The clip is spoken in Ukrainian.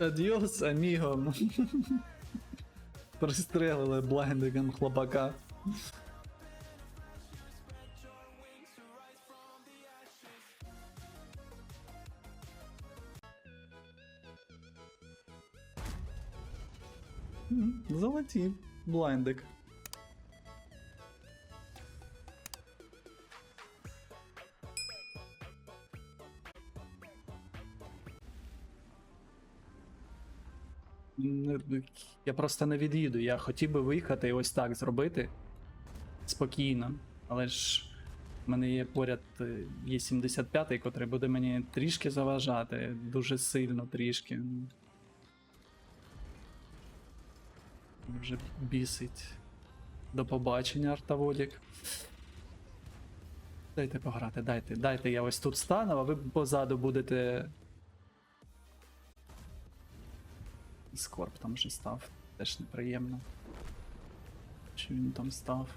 Адіос, аміго. Пристрелили блайндиком хлопака. Золоті, блайндик. Я просто не від'їду. Я хотів би виїхати і ось так зробити спокійно. Але ж в мене є поряд е, є 75-й, котрий буде мені трішки заважати, дуже сильно трішки. Вже бісить. До побачення, Артаволік. Дайте пограти, дайте, дайте, я ось тут стану, а ви позаду будете Скорб там вже став. Теж неприємно. Що він там став?